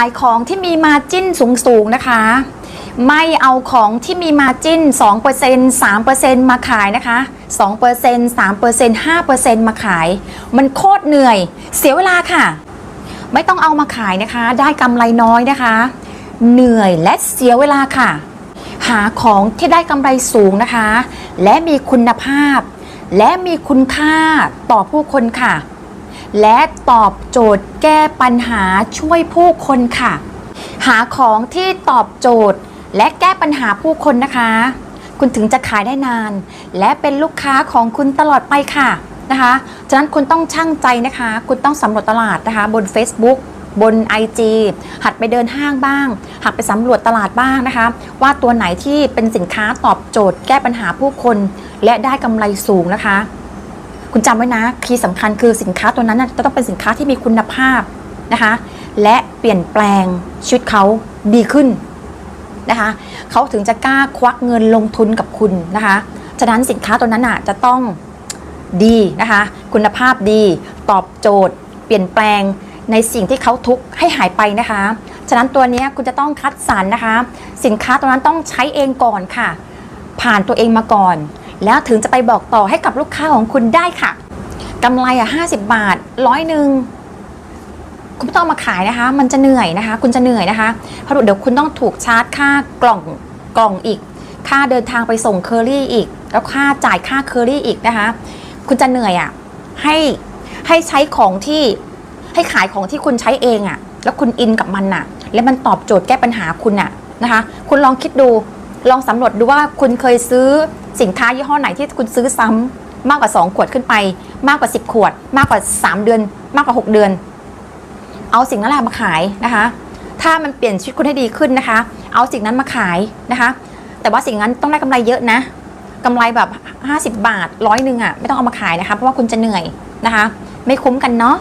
ายของที่มีมาจิ้นสูงๆนะคะ ไม่เอาของที่มีมาจิ้น 2% 3%มาขายนะคะ 2% 3% 5%มาขาย มันโคตรเหนื่อย เสียเวลาค่ะ ไม่ต้องเอามาขายนะคะ ได้กำไรน้อยนะคะ เหนื่อยและเสียเวลาค่ะ หาของที่ได้กำไรสูงนะคะ และมีคุณภาพ และมีคุณค่าต่อผู้คนค่ะ และตอบโจทย์แก้ปัญหาช่วยผู้คนค่ะ หาของที่ตอบโจทย์ และแก้ปัญหาผู้คนนะคะ คุณถึงจะขายได้นาน และเป็นลูกค้าของคุณตลอดไปค่ะนะคะฉะนั้นคุณต้องช่างใจนะคะ คุณต้องสำรวจตลาดนะคะ บน Facebook บน IG หัดไปเดินห้างบ้าง หัดไปสำรวจตลาดบ้างนะคะ ว่าตัวไหนที่เป็นสินค้าตอบโจทย์แก้ปัญหาผู้คน และได้กำไรสูงนะคะ คุณจำไว้นะคีย์สำคัญคือสินค้าตัวนั้นจะต้องเป็นสินค้าที่มีคุณภาพนะคะ และเปลี่ยนแปลงชีวิตเขาดีขึ้นนะคะเขาถึงจะกล้าควักเงินลงทุนกับคุณนะคะ ฉะนั้นสินค้าตัวนั้นน่ะจะต้องดีนะคะ คุณภาพดีตอบโจทย์ เปลี่ยนแปลงในสิ่งที่เขาทุกข์ให้หายไปนะคะ ฉะนั้นตัวนี้คุณจะต้องคัดสรรนะคะ สินค้าตัวนั้นต้องใช้เองก่อนค่ะ ผ่านตัวเองมาก่อน แล้วถึงจะไปบอกต่อให้กับลูกค้าของคุณได้ค่ะกำไรอะ50บบาทร้อยหนึ่งคุณไม่ต้องมาขายนะคะ มันจะเหนื่อยนะคะ คุณจะเหนื่อยนะคะเพราะเดี๋ยวคุณต้องถูกชาร์จค่ากล่องกล่องอีก ค่าเดินทางไปส่งเคอรี่อีก แล้วค่าจ่ายค่าเคอรี่อีกนะคะ คุณจะเหนื่อยอะให้ให้ใช้ของที่ให้ขายของที่คุณใช้เองอะ แล้วคุณอินกับมันอะ แล้วมันตอบโจทย์แก้ปัญหาคุณอะนะคะ คุณลองคิดดู ลองสำรวจดูว่าคุณเคยซื้อสินค้ายี่ห้อไหนที่คุณซื้อซ้ำมากกว่า 2 ขวดขึ้นไป มากกว่า 10 ขวด มากกว่า 3 เดือน มากกว่า 6 เดือน เอาสิ่งนั้นแหละมาขายนะคะ ถ้ามันเปลี่ยนชีวิตคุณให้ดีขึ้นนะคะ เอาสิ่งนั้นมาขายนะคะ แต่ว่าสิ่งนั้นต้องได้กำไรเยอะนะกำไรแบบ 50 บาทร้อยหนึ่งอะไม่ต้องเอามาขายนะคะ เพราะว่าคุณจะเหนื่อยนะคะ ไม่คุ้มกันเนาะ